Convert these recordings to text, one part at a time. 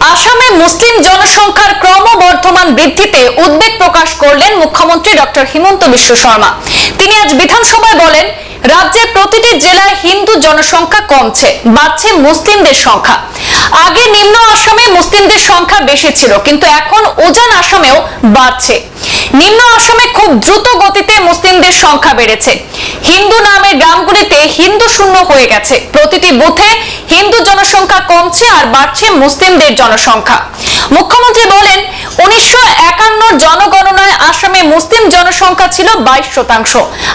আসামে মুসলিম জনসংখ্যার ক্রমবর্ধমান বৃদ্ধিতে উদ্বেগ প্রকাশ করলেন মুখ্যমন্ত্রী ডক্টর হিমন্ত বিশ্ব শর্মা। তিনি আজ বিধানসভায় বলেন, রাজ্যের প্রতিটি জেলায় হিন্দু জনসংখ্যা কমছে, বাড়ছে মুসলিমদের সংখ্যা। আগে নিম্ন আসামে মুসলিমদের সংখ্যা বেশি ছিল, কিন্তু এখন উজান আসামেও বাড়ছে। নিম্ন আসামে খুব দ্রুত গতিতে মুসলিমদের সংখ্যা বেড়েছে। হিন্দু নামের গ্রামগুলিতে হিন্দু শূন্য হয়ে গেছে। প্রতিটি বুথে হিন্দু জনসংখ্যা কমছে আর বাড়ছে মুসলিমদের জনসংখ্যা। মুখ্যমন্ত্রী বলেন, উনিশশো একান্ন মুসলিম জনসংখ্যা ছিল বাইশ শতাংশ।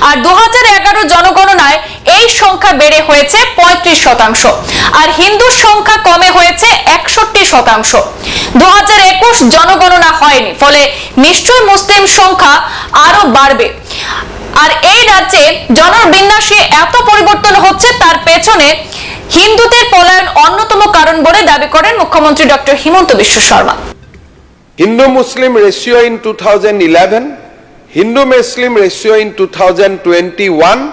আর দুহাজার এগারো জনগণনায় এই সংখ্যা বেড়ে হয়েছে পঁয়ত্রিশ শতাংশ। আর হিন্দুর সংখ্যা কমে হয়েছে একষট্টি শতাংশ। দুহাজার একুশ জনগণনা হয়নি ফলে নিশ্চয় মুসলিম সংখ্যা আরও বাড়বে। আর এই রাজ্যে জনবিন্যাসে এত পরিবর্তন হচ্ছে তার পেছনে হিন্দুদের পলায়ন অন্যতম কারণ বলে দাবি করেন মুখ্যমন্ত্রী doctor Himanta Biswa Sarma. Hindu Muslim ratio in 2011, Hindu Muslim ratio in 2021,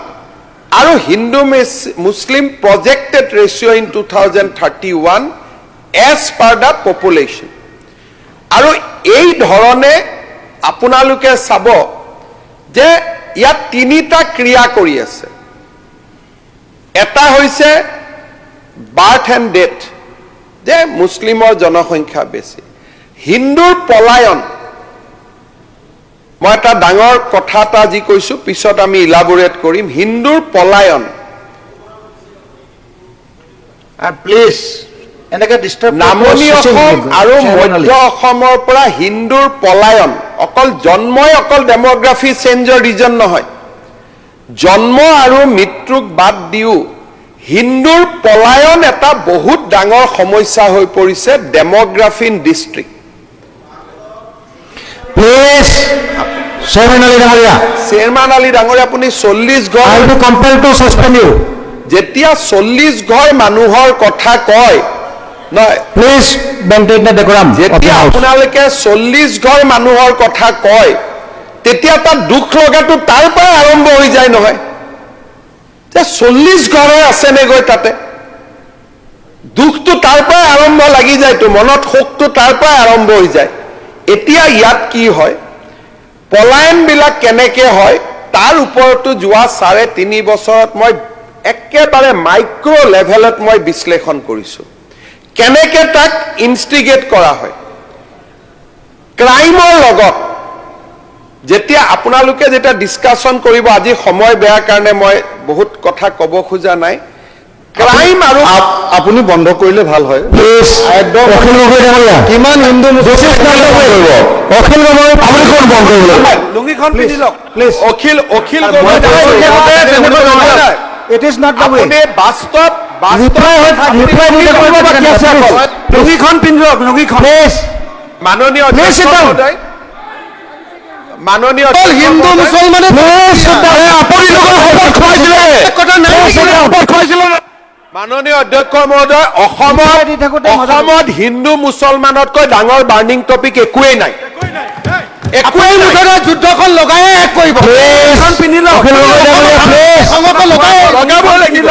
আৰু Hindu Mus- Muslim projected ratio in 2031 as per the population. আৰু এই ধৰণে আপোনালোকে চাব যে ইয়াত তিনিটা ক্ৰিয়া কৰি আছে এটা হৈছে বাৰ্থ এণ্ড ডেথ যে মুছলিমৰ জনসংখ্যা বেছি হিন্দুৰ পলায়ন মই এটা ডাঙৰ কথা এটা আজি কৈছো পিছত আমি ইলাবোৰেট কৰিম। হিন্দুৰ পলায়ন। নামনি অসম আৰু মধ্য অসমৰ পৰা হিন্দুৰ পলায়ন। অকল জন্মই অকল ডেমগ্ৰাফি চেঞ্জৰ ৰিজন নহয়। জন্ম আৰু মৃত্যুক বাদ দিও। হিন্দুৰ পলায়ন এটা বহুত ডাঙৰ সমস্যা হৈ পৰিছে demography in district Please, Chairman Ali Damaria, chairman Ali ডাঙৰীয়া আপুনি চল্লিছ ঘৰ will be compelled to suspend you. যেতিয়া চল্লিছ ঘৰ মানুহৰ কথা কয় Please maintain the decorum যেতিয়া. আপোনালোকে চল্লিছ ঘৰ মানুহৰ কথা কয় তেতিয়া তাত দুখ লগাটো তাৰ পৰাই আৰম্ভ হৈ যায় নহয়। যে চল্লিছ ঘৰহে আছেনে গৈ তাতে? দুখটো তাৰ পৰাই আৰম্ভ লাগি যায়তো মনত শোকটো তাৰ পৰাই আৰম্ভ হৈ যায়। এতিয়া ইয়াত কি হয়? পলায়নবিলাক কেনেকে হয়? তাৰ ওপৰতো যোৱা চাৰে তিনি বছৰত মই একেবাৰে মাইক্ৰ' লেভেলত মই বিশ্লেষণ কৰিছোঁ। কেনেকে তাক ইনষ্টিগেট কৰা হয়? ক্ৰাইমৰ লগত যেতিয়া আপোনালোকে যেতিয়া ডিছকাশ্যন কৰিব, আজি সময় বেয়া কাৰণে মই বহুত কথা ক'ব খোজা নাই। আৰু আপুনি বন্ধ কৰিলে ভালো হয়। Please, একদম অখিল গগৈ ডাঙৰীয়া। কিমান হিন্দু. অখিল গগৈ, আপুনি কোন বন্ধ কৰিব? লুঙিখন পিন্ধি লওক. অখিল অখিল গগৈ বাস্তৱ। লুঙিখন পিন্ধি লওক, লুঙিখন। মাননীয় হিন্দু মুছলমানে. আপুনি শপত খুৱাইছিলে। কথা নাই Please শপত খুৱাইছিলে মাননীয় অধ্যক্ষ মহোদয় অসমত অসমত হিন্দু মুছলমানতকৈ ডাঙৰ বাৰ্ণিং টপিক একোৱেই নাই। একোৱেই মুঠতে যুদ্ধখন কৰিব। পিন্ধি লওক। লগাব লাগিব।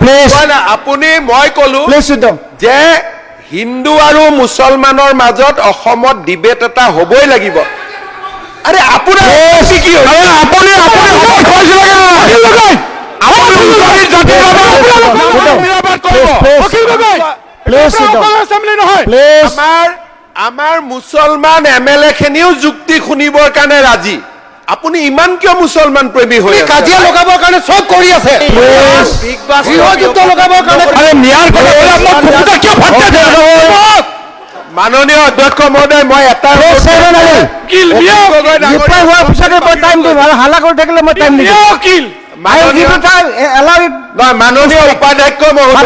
প্লিজ আপুনি মই কলো. যে হিন্দু আৰু মুছলমানৰ মাজত অসমত ডিবেট এটা হ'বই লাগিব। আৰে আপোনাৰ আপত্তি কি হ'ল? আৰে আপুনি আমাৰ আমাৰ মুছলমান এম এল এ খিনিও যুক্তি শুনিবৰ কাৰণে ৰাজি আপুনি ইমান কিয় মুছলমান প্ৰেমী হৈ কাজিয়া লগাবৰ কাৰণে চব কৰি আছে. গৃহযুদ্ধ লগাবৰ কাৰণে মাননীয় অধ্যক্ষ মহোদয় মই এটা আৰু কৰি থাকিলে মই time নিদিম। মাননীয় উপাধ্যক্ষ মহোদয়.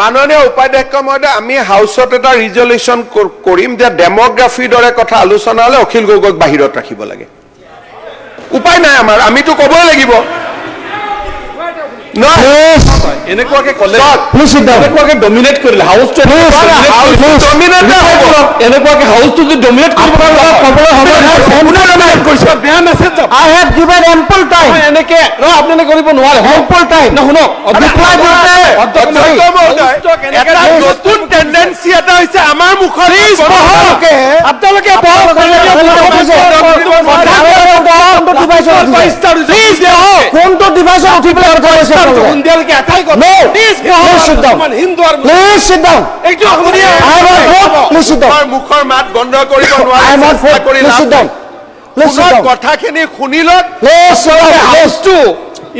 মাননীয় উপাধ্যক্ষ মহোদয় আমি হাউচত এটা ৰিজলিউশ্যন কৰিম যে ডেমগ্ৰাফিৰ দৰে কথা আলোচনা হ'লে অখিল গগৈক বাহিৰত ৰাখিব লাগে উপায় নাই আমাৰ আমিতো ক'বই লাগিব এনেকুৱাকে ক'লে ডমিনেট কৰিলে হাউচটো হাউচটো যদি ডমিনেট কৰিব বেয়া মেছেজ এনেকে আপোনালোকে কৰিব নোৱাৰে নতুন টেণ্ডেঞ্চি এটা হৈছে আমাৰ মুখত আপোনালোকে কোনটো উঠি পেলাই কথা কৈছে আপোনালোকে? সন্ধিয়ালৈকে এটাই কথা No. Please, sit down. Please sit down. I on vote. Please sit down. মুখৰ মাত বন্ধ কৰিব I নোৱাৰে on চেষ্টা vote. Please sit down. Please sit down. কথাখিনি শুনি লওক Please sit down. Please.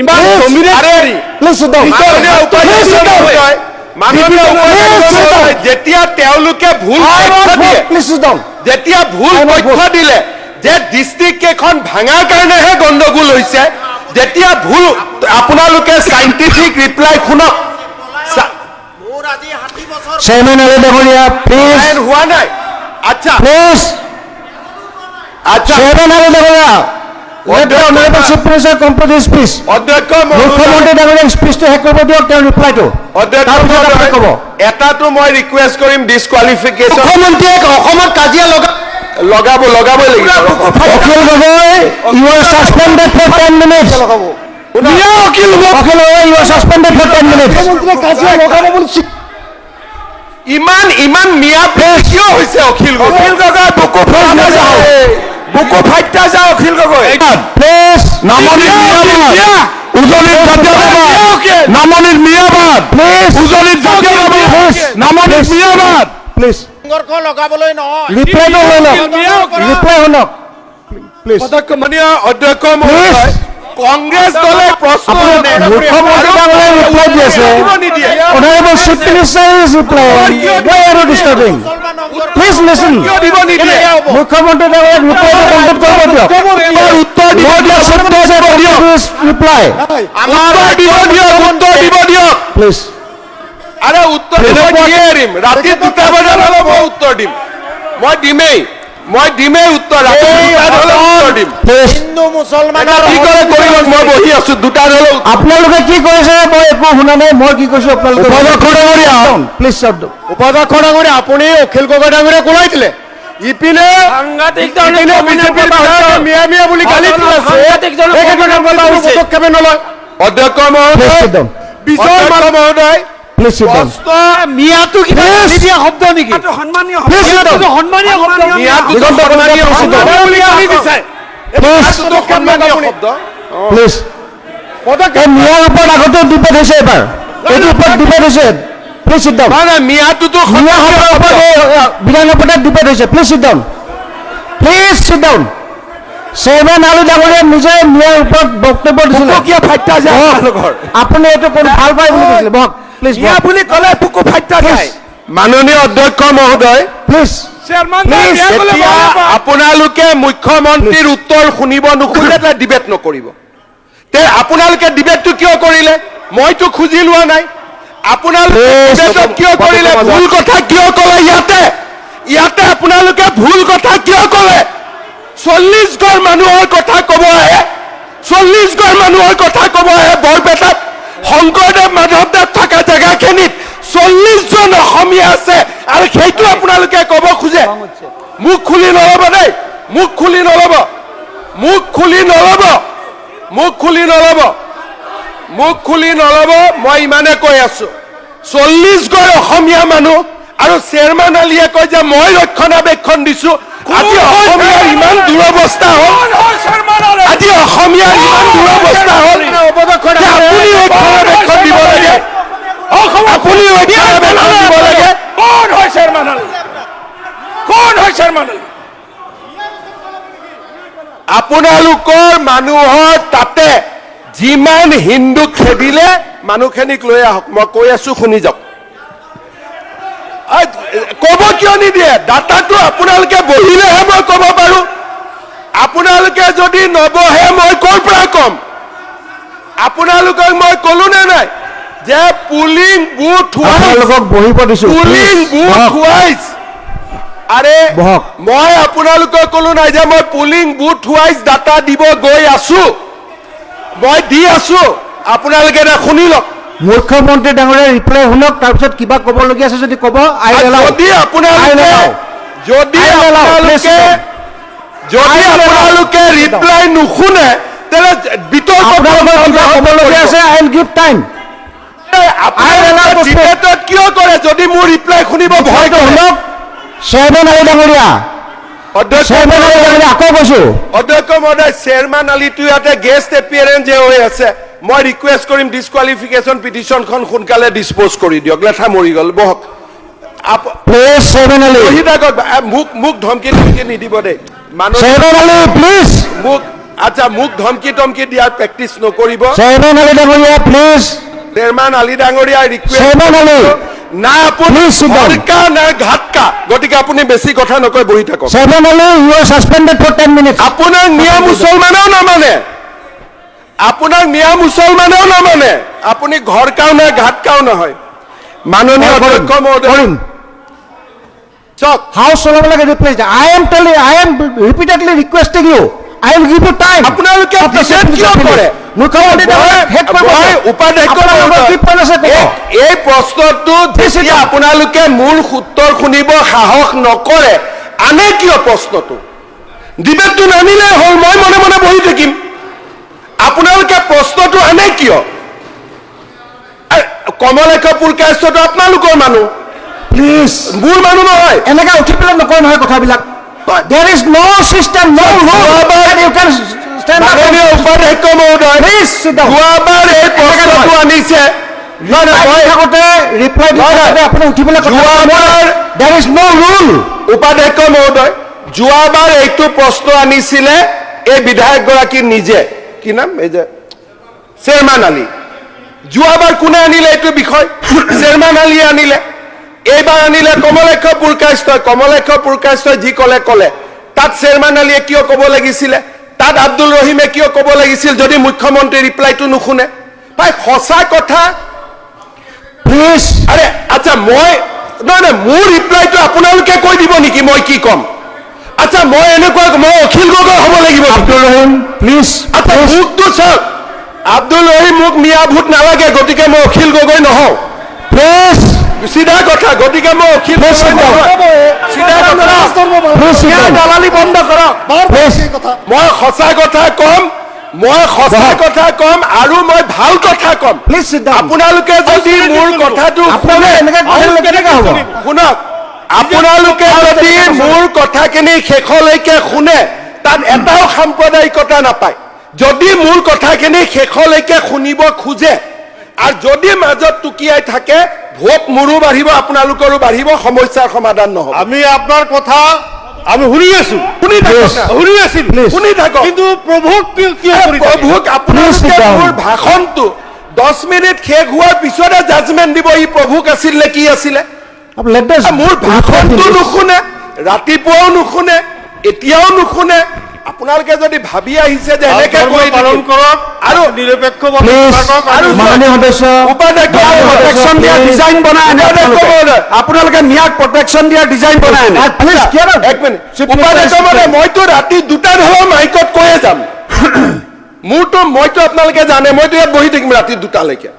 ইমান ডমিনেট কৰি Please sit down. Please sit down. যেতিয়া তেওঁলোকে ভুল I. যেতিয়া ভুল I তথ্য দিলে যে ডিষ্ট্ৰিক্ট কেইখন ভাঙাৰ কাৰণেহে গণ্ডগোল হৈছে যেতিয়া ভুল আপোনালোকে চাইণ্টিফিক ৰিপ্লাই শুনক। চা- Chairman Ali Daguria, please. হোৱা নাই। আচ্ছা। Please. আচ্ছা। অধ্যক্ষ তাৰপিছত আপুনি এটাটো মই ৰিকুৱেষ্ট কৰিম ডিছকুৱালিফিকেশ্যন অসমত কাজিয়া লগা লগাব লাগিব Akhil Gogoi you are suspended for ten minutes Akhil Akhil Gogoi you are suspended for ten minutes কাজিয়া লগাব বুলি ইমান ইমান মিয়া কিয় হৈছে অখিল গগৈ অখিল গগৈ বুকু ফাইটা যাওঁ। বুকু ফাইটা যাওঁ অখিল গগৈ। প্লিজ নামনিৰ মিয়াবাদ উজনিৰ জাতীয়তাবাদ নামনিৰ মিয়াবাদ প্লিজ উজনিৰ জাতীয়তাবাদ নামনিৰ মিয়াবাদ প্লিজ সংঘৰ্ষ লগাবলৈ নহয়। ৰিপ্লাইটো ৰিপ্লাই শুনক প্লিজ অধ্যক্ষ মহোদয় কংগ্ৰেছ দলে প্ৰশ্ন মুখ্যমন্ত্ৰী ৰিপ্লাই দিব ৰিপ্লাই প্লিজ দিয়ক। উত্তৰ দিব উত্তৰ দিব please আৰে উত্তৰ দিব দিয়ে এৰিম ৰাতি দুটা বজাত হ'লে মই উত্তৰ দিম। মই দিমেই মই দিমেই উত্তৰ ৰাতি উত্তৰ দিম। হিন্দু মুছলমানৰ কি কৰে কৰিব মই বহি আছো দুটাত হ'লে আপোনালোকে কি কৰিছে মই একো শুনা নাই মই কি কৈছো আপোনালোকে উপাধ্যক্ষ ডাঙৰীয়া। প্লিজ শব্দ উপাধ্যক্ষ ডাঙৰীয়া আপুনি অখিল গগৈ ডাঙৰীয়াক ওলাই দিলে ইপিনে ইপিনে বিজেপিৰ বিধায়কে মিয়া মিয়া বুলি গালি দি আছে এইক্ষেত্ৰত পদক্ষেপে নলয়? অধ্যক্ষ মহোদয় বিজয় অধ্যক্ষ মহোদয় প্লিজ. গালি দিয়া শব্দ নেকি? Please sit down. সন্মানীয় শব্দ মিয়াটোতো সন্মানীয় শব্দ। please sit down. বুলি গালি দিছে প্লিজ সন্মানীয় শব্দ প্লিজ মিয়াৰ ওপৰত আগতে ডিবেট হৈছে এবাৰ এইটো ওপৰত ডিবেট হৈছে প্লিজ down. নাই নাই মিয়াটোতো মিয়া সন্মানীয় শব্দৰ ওপৰত শব্দ আহ, বিধানসভাত ডিবেট হৈছে please sit down. Please sit down. Chairman Ali নিজে মিয়াৰ ওপৰত বক্তব্য দিছিলে। আপুনি এইটো কোনো ভালো পায় বুলি কৈছিলে বহক প্লিজ বুলি ক'লে বুকু ফাইটা যায়। মাননীয় অধ্যক্ষ মহোদয় প্লিজ। আপোনালোকে মুখ্যমন্ত্ৰীৰ উত্তৰ শুনিব নোখোজে তে ডিবেট নকৰিব। তে আপোনালোকে ডিবেটটো কিয় কৰিলে? মইতো খুজি লোৱা নাই। আপোনালোকে কিয় কৰিলে? ভুল কথা কিয় ক'লে ইয়াতে? ইয়াতে আপোনালোকে ভুল কথা কিয় ক'লে? চল্লিশ ঘৰ মানুহৰ কথা ক'ব আহে চল্লিশ ঘৰ মানুহৰ কথা ক'ব আহে বৰপেটাত শংকৰদেৱ মাধৱদেৱ থকা জেগাখিনিত চল্লিশ জন অসমীয়া আছে আৰু সেইটো আপোনালোকে ক'ব খোজে। মুখ খুলি নল'ব দেই। মুখ খুলি নল'ব। মুখ খুলি নল'ব। মুখ খুলি নল'ব। মুখ খুলি নল'ব মই ইমানে কৈ আছো। চল্লিশ ঘৰ অসমীয়া মানুহ আৰু চেয়াৰমেন আলীয়ে কয় যে মই ৰক্ষণাবেক্ষণ দিছো। আজি অসমীয়াৰ ইমান দুৰৱস্থা হ'ল। আজি অসমীয়াৰ ইমান দুৰৱস্থা হ'ল যে আপুনি ৰক্ষণাবেক্ষণ দিব লাগে আপুনি কোন হয় চেয়াৰমেন আলী কোন হয় চেয়াৰমেন আলী আপোনালোকৰ মানুহৰ তাতে যিমান হিন্দুক খেদিলে মানুহখিনিক লৈ আহক। মই কৈ আছো শুনি যাওক। ক'ব কিয় নিদিয়ে? ডাটাটো আপোনালোকে বহিলেহে মই ক'ব পাৰো। আপোনালোকে যদি নবহে মই ক'ৰ পৰা ক'ম? আপোনালোকক মই ক'লো নে নাই? যে পুলিং বুথ আপোনালোকক বহিব দিছো পুলিং বুথ। ৱাইজ আৰে। মই আপোনালোকক ক'লো নাই যে মই পুলিং বুথ ৱাইজ ডাটা দিব গৈ আছো মই দি আছো আপোনালোকে এতিয়া শুনি লওক মুখ্যমন্ত্ৰী ডাঙৰীয়া ৰিপ্লাই শুনক তাৰপিছত কিবা ক'বলগীয়া আছে যদি ক'ব যদি আপোনালোকে যদি. আপোনালোকে যদি. আপোনালোকে. ৰিপ্লাই নুশুনে তেনে বিতৰ্ক আছে আই গিভ টাইম কিয় কৰে? যদি মোৰ ৰিপ্লাই শুনিব ভয় শুনক চেয়াৰমেন আলি ডাঙৰীয়া। অধ্যক্ষ চেয়াৰমেন আলি ডাঙৰীয়া আকৌ কৈছো। অধ্যক্ষ মহোদয় চেয়াৰমেন আলিটো ইয়াতে গেষ্ট এপিয়াৰেঞ্চ যে হৈ আছে মই ৰিকুৱেষ্ট কৰিম ডিছকুৱালিফিকেশ্যন পিটিশ্যনখন সোনকালে ডিছপ'জ কৰি দিয়ক। লেঠা মৰি গ'ল। বহক। মোক মোক ধমকি ধমকি নিদিব দেই। মানুহ প্লিজ মোক আচ্ছা মোক ধমকি টমকি দিয়াৰ প্ৰেক্টিচ নকৰিব। প্লিজ চেয়াৰমেন আলি ডাঙৰীয়া ৰিকুৱেষ্ট চেয়াৰমেন না আপুনি. ঘৰকা না ঘাটকা? গতিকে আপুনি বেছি কথা নকৈ বহি থাকক। Chairman Ali you are suspended for ten minutes আপোনাৰ মিয়া মুছলমানেও নামানে। আপোনাৰ মিয়া মুছলমানেও নামানে। আপুনি ঘৰ কাও নাই ঘাট কাও নহয়। মাননীয় অধ্যক্ষ মহোদয় চাওক হাউচ চলাব লাগে replace I am telling I am repeatedly requesting you I will give you time আপোনালোকে ডিবেট কিয় কৰে মুখ্যমন্ত্ৰী ডাঙৰীয়া শেষ কৰিব উপাধ্যক্ষ? এই- প্ৰশ্নটো যেতিয়া আপোনালোকে মোৰ উত্তৰ শুনিব সাহস নকৰে আনে কিয় প্ৰশ্নটো? ডিবেটটো নানিলে হ'ল মই মনে মনে বহি থাকিম। আপোনালোকে প্ৰশ্নটো আনে কিয়? কমলেশ পুৰকাষ্টটো আপোনালোকৰ মানুহ। প্লিজ মোৰ মানুহ নহয়। এনেকে উঠি পেলাই নকয় নহয় কথাবিলাক। দেৰ ইজ ন চিষ্টেম ন ৰুল ইউ কেন ষ্টেণ্ড মাননীয় উপাধ্যক্ষ প্লিজ চিট ডাউন যোৱাবাৰ এই প্ৰশ্নটো আনিছে নহয়, থাকোঁতে দি আপুনি উঠি পেলাই কথা যোৱাবাৰ দেৰ ইজ ন ৰুল উপাধ্যক্ষ মহোদয় যোৱাবাৰ এইটো প্ৰশ্ন আনিছিলে? এই বিধায়কগৰাকী নিজে। কি নাম? এই যে চেয়াৰমান আলী। যোৱাবাৰ কোনে আনিলে এইটো বিষয়? চেয়াৰমান আলীয়ে আনিলে। এইবাৰ আনিলে কমলেশ পুৰকাষ্টই কমলেশ পুৰকাষ্টই যি ক'লে ক'লে। তাত চেয়াৰমান আলীয়ে কিয় ক'ব লাগিছিলে? তাত আব্দুল ৰহিমে কিয় ক'ব লাগিছিল যদি মুখ্যমন্ত্ৰী ৰিপ্লাইটো নুশুনে? প্ৰায় সঁচা কথা প্লিজ আৰে আচ্ছা মই নহয় নহয় মোৰ ৰিপ্লাইটো আপোনালোকে কৈ দিব নেকি মই কি ক'ম? আচ্ছা মই এনেকুৱা মই অখিল গগৈ হ'ব লাগিব আব্দুল ৰহিম প্লিজ আচ্ছা মোকতো চাওক। আব্দুল ৰহিম মোক মিয়া ভূত নালাগে গতিকে মই অখিল গগৈ নহওঁ। প্লিজ চিধা কথা গতিকে মই অখিল চিধা কথা দালালি বন্ধ কৰক। মই সঁচা কথা ক'ম মই সঁচা কথা ক'ম আৰু মই ভালো কথা ক'ম। প্লিজ আপোনালোকে যদি মোৰ কথাটো শুনক আপোনালোকে যদি মোৰ কথাখিনি শেষলৈকে শুনে তাত এটাও সাম্প্ৰদায়িকতা নাপায়। যদি মোৰ কথাখিনি শেষলৈকে শুনিব খোজে আৰু যদি মাজত টুকিয়াই থাকে ভোট মোৰো বাঢ়িব আপোনালোকৰো বাঢ়িব সমস্যাৰ সমাধান নহ'ব। আমি আপনার কথা আমি শুনি আছো। শুনি থাকক শুনি আছিল. শুনি থাকক। কিন্তু প্ৰভুক? প্ৰভুক আপোনালোকে মোৰ ভাষণটো দহ মিনিট শেষ হোৱাৰ পিছতে জাজমেণ্ট দিব ই প্ৰভুক আছিল নে কি আছিলে? মোৰ ভাষণটো নুশুনে ৰাতিপুৱাও নুশুনে এতিয়াও নুশুনে আপোনালোকে যদি ভাবি আহিছে যে এনেকে কৰি পালন। কৰক আৰু থাকক আৰু মাননীয় সদস্য protection দিয়া ডিজাইন বনাই আপোনালোকে। আপোনালোকে মিয়াক প্ৰটেকশ্যন দিয়া ডিজাইন বনাই please, কিয় এক মিনিট উপাধ্যক্ষ মহোদয়, মইতো ৰাতি দুটাত হ'লেও মাইকত কৈয়ে যাম। মোৰতো মইতো আপোনালোকে জানে মইতো ইয়াত বহি থাকিম ৰাতি দুটালৈকে।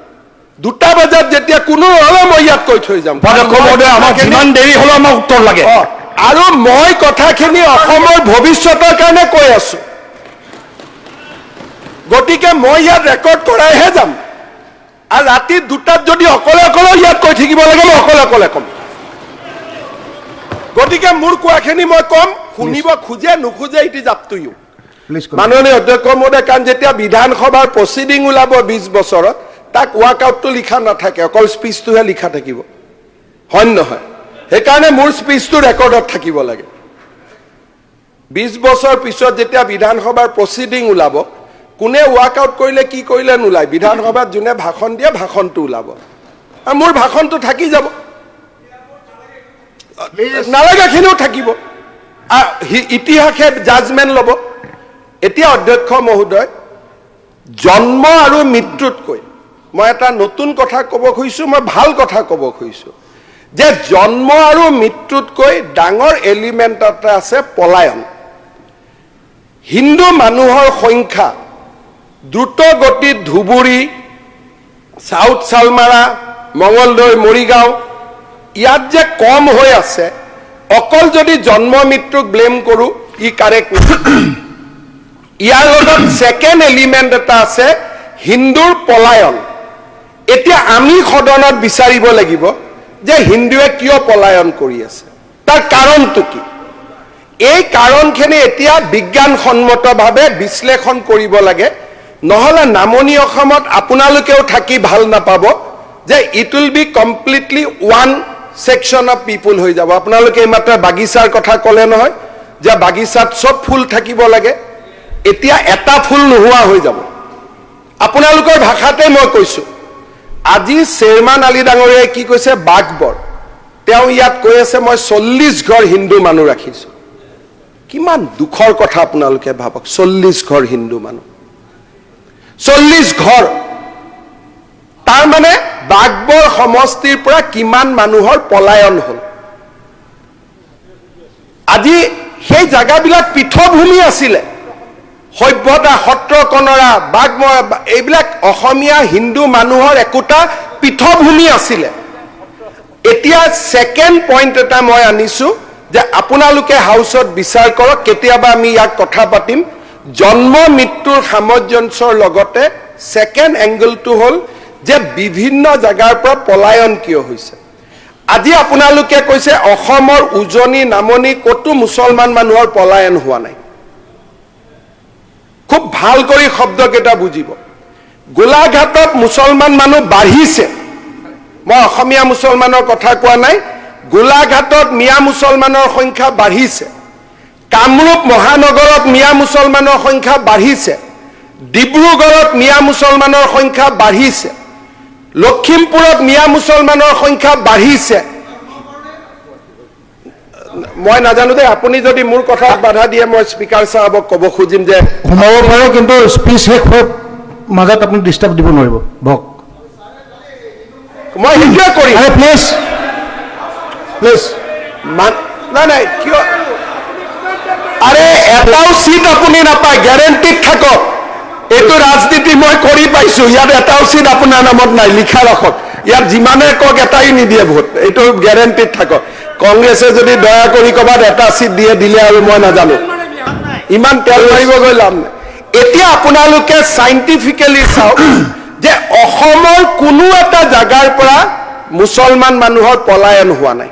দুটা বজাত যেতিয়া কোনো হ'লেও মই ইয়াত কৈ থৈ যাম। দেৰি হ'লেও আমাক উত্তৰ লাগে। আৰু মই কথাখিনি অসমৰ ভৱিষ্যতৰ কাৰণে কৈ আছো। গতিকে মই ইয়াত ৰেকৰ্ড কৰাইহে যাম। আৰু ৰাতি দুটাত যদি অকলে অকলেও ইয়াত কৈ থাকিব লাগে মই অকলে অকলে ক'ম। গতিকে মোৰ কোৱাখিনি মই ক'ম শুনিব খোজে নোখোজে ইটি জাপটো ইউ মাননীয় অধ্যক্ষ মহোদয় কাৰণ যেতিয়া বিধানসভাৰ প্ৰচিডিং ওলাব বিছ বছৰত তাক ৱাকআউটটো লিখা নাথাকে অকল স্পীচটোহে লিখা থাকিব। হয় নহয়? সেইকাৰণে মোৰ স্পীচটো ৰেকৰ্ডত থাকিব লাগে। বিছ বছৰ পিছত যেতিয়া বিধানসভাৰ প্ৰচিডিং ওলাব কোনে ৱাকআউট কৰিলে কি কৰিলে নোলায় বিধানসভাত যোনে ভাষণ দিয়ে ভাষণটো ওলাব। আৰু মোৰ ভাষণটো থাকি যাব। নালাগাখিনিও থাকিব। ইতিহাসে জাজমেণ্ট ল'ব। এতিয়া অধ্যক্ষ মহোদয় জন্ম আৰু মৃত্যুতকৈ মই এটা নতুন কথা ক'ব খুজিছোঁ মই ভালো কথা ক'ব খুজিছোঁ। যে জন্ম আৰু মৃত্যুতকৈ ডাঙৰ এলিমেণ্ট এটা আছে পলায়ন। হিন্দু মানুহৰ সংখ্যা দ্ৰুত গতিত ধুবুৰী চাউথ চালমাৰা মঙলদৈ মৰিগাঁও, ইয়াত যে কম হৈ আছে, অকল যদি জন্ম মৃত্যুক ব্লেম কৰোঁ, ই কাৰেক্ট ইয়াৰ লগত ছেকেণ্ড এলিমেণ্ট এটা আছে, হিন্দুৰ পলায়ন। এতিয়া আমি সদনত বিচাৰিব লাগিব যে হিন্দুৱে কিয় পলায়ন কৰি আছে? তাৰ কাৰণটো কি? এই কাৰণখিনি এতিয়া বিজ্ঞানসন্মতভাৱে বিশ্লেষণ কৰিব লাগে। নহ'লে নামনি অসমত আপোনালোকেও থাকি ভালো নাপাব যে it will be completely one section of people হৈ যাব। আপোনালোকে এইমাত্ৰ বাগিচাৰ কথা ক'লে নহয়, যে বাগিচাত চব ফুল থাকিব লাগে। এতিয়া এটা ফুল নোহোৱা হৈ যাব। আপোনালোকৰ ভাষাতে মই কৈছোঁ আজি শ্বেৰমান আলী ডাঙৰীয়াই কি কৈছে? বাঘবৰ তেওঁ ইয়াত কৈ আছে, মই চল্লিছ ঘৰ হিন্দু মানুহ ৰাখিছোঁ। কিমান দুখৰ কথা আপোনালোকে ভাবক চল্লিছ ঘৰ হিন্দু মানুহ। চল্লিছ ঘৰ। তাৰমানে বাঘবৰ সমষ্টিৰ পৰা কিমান মানুহৰ পলায়ন হ'ল। আজি সেই জাগাবিলাক পৃথভূমি আছিলে। সভ্যতা সত্ৰ কণৰা বাঘ এইবিলাক অসমীয়া হিন্দু মানুহৰ একোটা পৃথভূমি আছিলে। এতিয়া ছেকেণ্ড পইণ্ট এটা মই আনিছোঁ যে আপোনালোকে হাউচত বিচাৰ কৰক কেতিয়াবা আমি ইয়াক কথা পাতিম। জন্ম মৃত্যুৰ সামঞ্জস্যৰ লগতে ছেকেণ্ড এংগলটো হ'ল যে বিভিন্ন জেগাৰ পৰা পলায়ন কিয় হৈছে। আজি আপোনালোকে কৈছে অসমৰ উজনি নামনি ক'তো মুছলমান মানুহৰ পলায়ন হোৱা নাই। খুব ভালো কৰি শব্দকেইটা বুজিব। গোলাঘাটত মুছলমান মানুহ বাঢ়িছে। মই অসমীয়া মুছলমানৰ কথা কোৱা নাই। গোলাঘাটত মিয়া মুছলমানৰ সংখ্যা বাঢ়িছে। কামৰূপ মহানগৰত মিয়া মুছলমানৰ সংখ্যা বাঢ়িছে। ডিব্ৰুগড়ত মিয়া মুছলমানৰ সংখ্যা বাঢ়িছে। লখিমপুৰত মিয়া মুছলমানৰ সংখ্যা বাঢ়িছে। মই নাজানো দেই আপুনি যদি মোৰ কথাত বাধা দিয়ে মই স্পীকাৰ চাহাবক ক'ব খুজিম যে সোমাব পাৰোঁ কিন্তু স্পীচ শেষ হোৱাৰ মাজত আপুনি ডিষ্টাৰ্ব দিব নোৱাৰিব। বক। মই সেইটোৱে কৰিম। প্লিজ প্লিজ নাই নাই কিয় আৰে এটাও চিট আপুনি নাপায় গেৰেণ্টিত থাকক। এইটো ৰাজনীতি মই কৰি পাইছো ইয়াত এটাও চিট আপোনাৰ নামত নাই লিখা ৰাখক। ইয়াত যিমানে কওক এটাই নিদিয়ে ভোট। এইটো গেৰেণ্টিত থাকক। কংগ্ৰেছে যদি দয়া কৰি ক'ৰবাত এটা চিট দিয়ে, দিলে আৰু মই নাজানো। ইমান তেল মাৰিব গৈ লাভ নাই। এতিয়া আপোনালোকে চাইণ্টিফিকেলি চাওক যে অসমৰ কোনো এটা জাগাৰ পৰা মুছলমান মানুহৰ পলায়ন হোৱা নাই।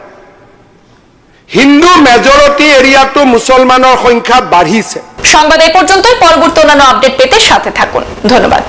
হিন্দু মেজৰিটি এৰিয়াটো মুছলমানৰ সংখ্যা বাঢ়িছে। সংবাদ এই পর্যন্তই, পরবর্তী অন্যান্য আপডেট পেতে সাথে থাকুন। ধন্যবাদ।